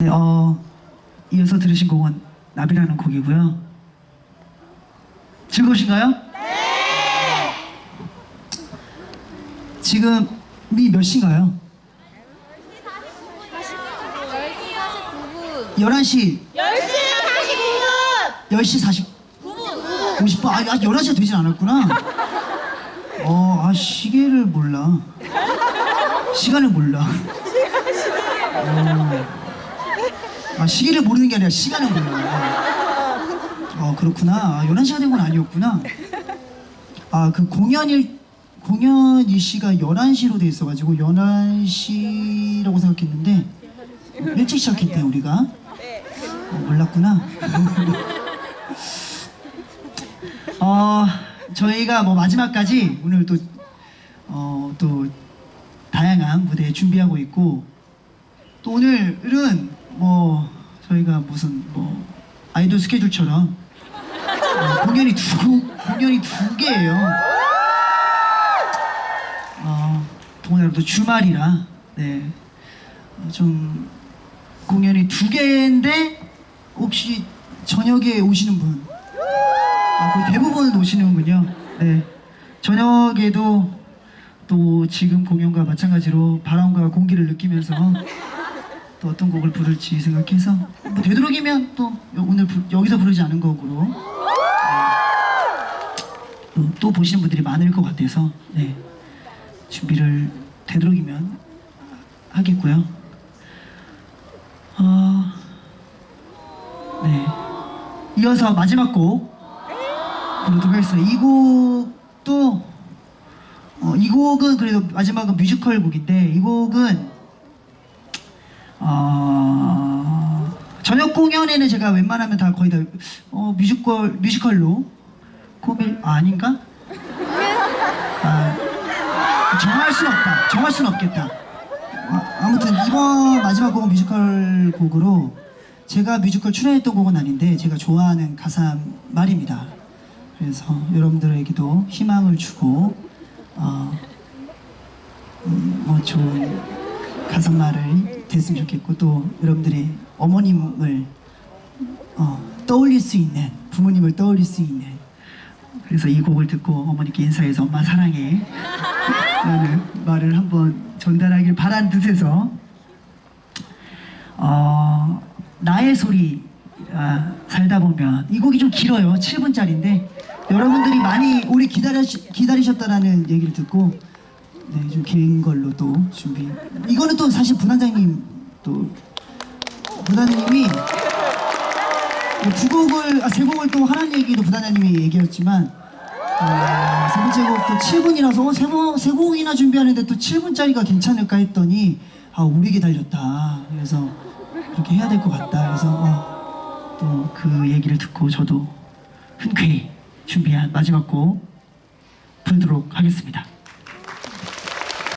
네, 어, 이어서 들으신 곡은 나비라는 곡이고요. 즐거우신가요? 네! 지금 이 몇 시인가요? 11시 10시 40 50분 아, 아직 11시가 되진 않았구나 어, 아 시계를 몰라 시간을 몰라 어, 아 시계를 모르는 게 아니라 시간을 몰라 어 그렇구나. 아, 11시가 된 건 아니었구나. 아 그 공연일 공연 일시가 11시로 돼 있어가지고 11시라고 생각했는데 일찍 시작했대 우리가. 어, 몰랐구나. 어 저희가 뭐 마지막까지 오늘 또 어, 또 다양한 무대 준비하고 있고 또 오늘은 뭐 저희가 무슨 뭐 아이돌 스케줄처럼 어, 공연이 두 공연이 두 개예요. 어, 또 주말이라 네. 어, 좀 공연이 두 개인데 혹시 저녁에 오시는 분? 아, 거의 대부분 오시는군요. 네. 저녁에도 또 지금 공연과 마찬가지로 바람과 공기를 느끼면서 또 어떤 곡을 부를지 생각해서 뭐 되도록이면 또 여- 오늘 부- 여기서 부르지 않은 곡으로 네. 또, 또 보시는 분들이 많을 것 같아서 네. 준비를 되도록이면 하겠고요. 어, 네. 이어서 마지막 곡 부르도록 하겠습니다. 이 곡도 어, 이 곡은 그래도 마지막은 뮤지컬 곡인데 이 곡은 어, 저녁 공연에는 제가 웬만하면 다 거의 다 어, 뮤지컬 뮤지컬로 코밀 아, 아닌가? 아, 정할 수는 없다. 정할 수는 없겠다. 아, 아무튼 이번 마지막 곡은 뮤지컬 곡으로 제가 뮤지컬 출연했던 곡은 아닌데 제가 좋아하는 가사 말입니다. 그래서 여러분들에게도 희망을 주고 어, 음, 뭐 좋은 가사말을 됐으면 좋겠고 또 여러분들이 어머님을 어, 떠올릴 수 있는 부모님을 떠올릴 수 있는. 그래서 이 곡을 듣고 어머니께 인사해서 엄마 사랑해. 라는 말을 한번 전달하길 바란 뜻에서 어, 나의 소리 아, 살다 보면 이 곡이 좀 길어요. 7분짜리인데 여러분들이 많이 오래 기다리셨다라는 얘기를 듣고 네, 좀 긴 걸로 또 준비. 이거는 또 사실 부단장님 또 부단장님이 뭐두 곡을 아, 세 곡을 또 하라는 얘기도 부단장님이 얘기했지만 어, 세 번째 곡도 7분이라서 어, 세, 곡, 세 곡이나 준비하는데 또 7분짜리가 괜찮을까 했더니 아 오래 기다렸다. 그래서 그렇게 해야 될 것 같다. 그래서 어, 또그 얘기를 듣고 저도 흔쾌히 준비한 마지막 곡 부르도록 하겠습니다